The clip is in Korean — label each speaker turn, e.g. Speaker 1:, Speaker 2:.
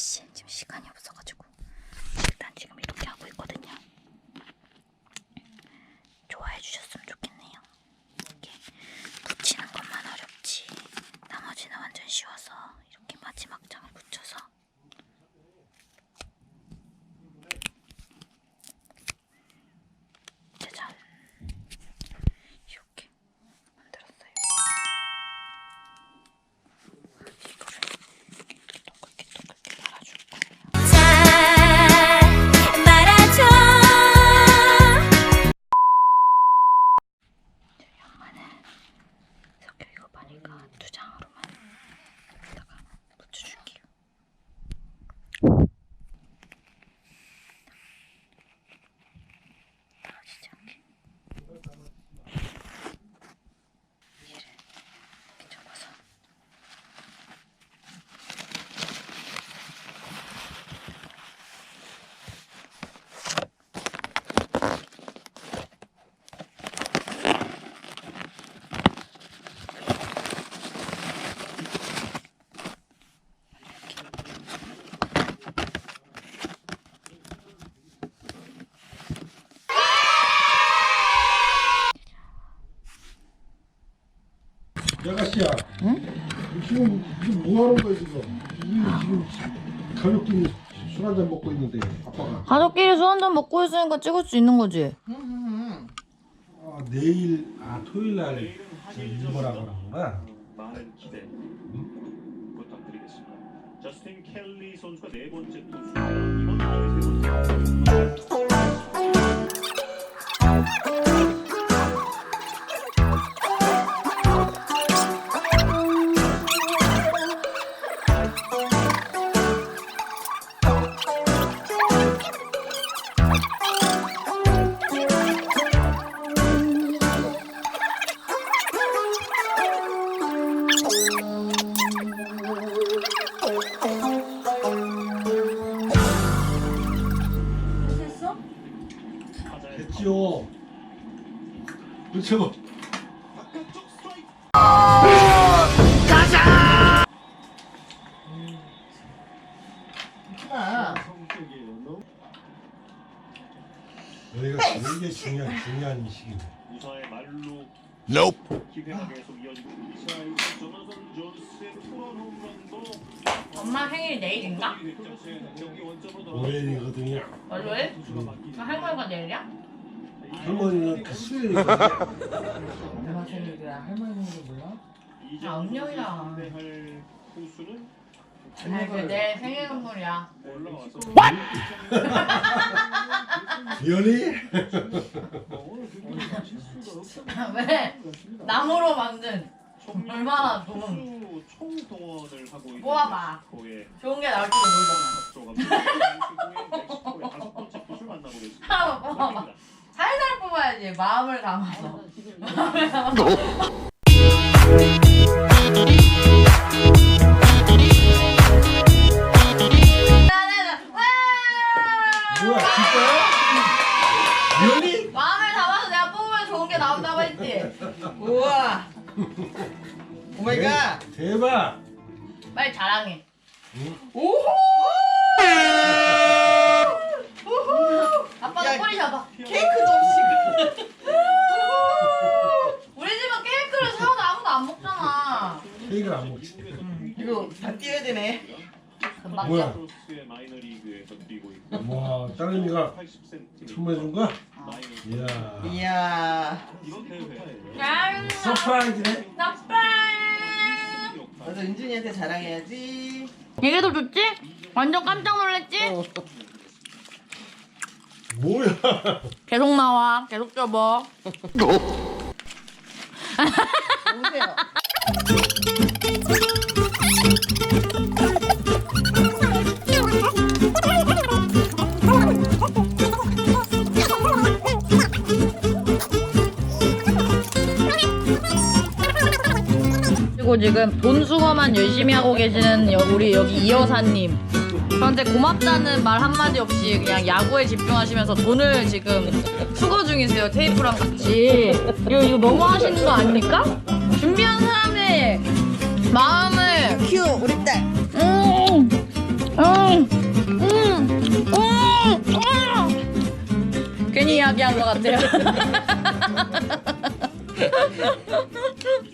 Speaker 1: 씨, 지금 시간이 없어. 야가씨야.
Speaker 2: 응?
Speaker 1: 지금 지금 뭐 하는 거야 지금? 우리 지금 가족끼리 술 한잔 먹고 있는데 아빠가
Speaker 2: 가족끼리 술 한잔 먹고 있으니까 찍을 수 있는 거지.
Speaker 1: 아, 내일 아 토요일 날 일본하고 하는구나.
Speaker 3: 많은 기대 부탁드리겠습니다. 저스틴 켈리 선수가 네 번째 투수
Speaker 1: 그렇죠.
Speaker 3: 스트라이크 성격이에요. 너무
Speaker 1: 여기가 되게 중요한 중요한 시기네.
Speaker 3: 무사의 말로
Speaker 4: Nope.
Speaker 2: 엄마 생일 내일인가?
Speaker 1: 월요일이거든요.
Speaker 2: 월요일?
Speaker 3: 투수가 바뀌는
Speaker 2: 할머니가 내일이야?
Speaker 1: 할머니는 그 수요일이거든요.
Speaker 2: 엄마 생일이야. 할머니 생일 몰라? 아,
Speaker 3: 투수는
Speaker 2: 아니, 그내 생일 선물이야.
Speaker 1: 연이?
Speaker 2: 왜? 나무로 만든 얼마나 좋은
Speaker 3: 투수 총동원을 하고 있는
Speaker 2: 뽑아봐. 좋은 게 나올지도 모르잖아.
Speaker 3: 멕시코의 다섯 번째 투수를 만나보겠습니다.
Speaker 2: 하나 뽑아봐. 뽑아야지. 마음을 담아서. 나는 와!
Speaker 1: 뭐야 진짜야? 연이?
Speaker 2: 마음을 담아서 내가 뽑으면 좋은 게 나온다고 했지.
Speaker 5: 우와. 오마이갓.
Speaker 1: 대박.
Speaker 2: 빨리 자랑해.
Speaker 5: 오호.
Speaker 2: 아빠도
Speaker 5: 야,
Speaker 2: 꼬리 잡아.
Speaker 5: 케이크 접시가.
Speaker 2: 우리 집은 케이크를 사오도 아무도 안 먹잖아.
Speaker 1: 케이크를
Speaker 5: 이거 다 띄워야 되네.
Speaker 2: 금방
Speaker 1: 뭐야?
Speaker 3: 크로스의 마이너리그에서 뛰고 있고
Speaker 1: 와 딸내미가
Speaker 3: 80cm
Speaker 1: 선물해 준 거야?
Speaker 3: 마이너
Speaker 1: 이야.
Speaker 5: 이야.
Speaker 3: 이번 대회
Speaker 2: 짠!
Speaker 1: 서프라이즈네.
Speaker 5: 맞아 은준이한테 자랑해야지.
Speaker 2: 이게 더 좋지? 완전 깜짝 놀랐지?
Speaker 1: 뭐야?
Speaker 2: 계속 나와. 계속 접어.
Speaker 5: 오세요.
Speaker 2: 그리고 지금 돈 수거만 열심히 하고 계시는 여- 우리 여기 이 여사님. 저한테 고맙다는 말 한마디 없이 그냥 야구에 집중하시면서 돈을 지금 수거 중이세요. 테이프랑 같이. 이거, 이거 너무 하시는 거 아닙니까? 준비한 사람의 마음을
Speaker 5: 큐 우리 딸.
Speaker 2: 음, 음, 음, 음, 음. 괜히 이야기한 것 같아요.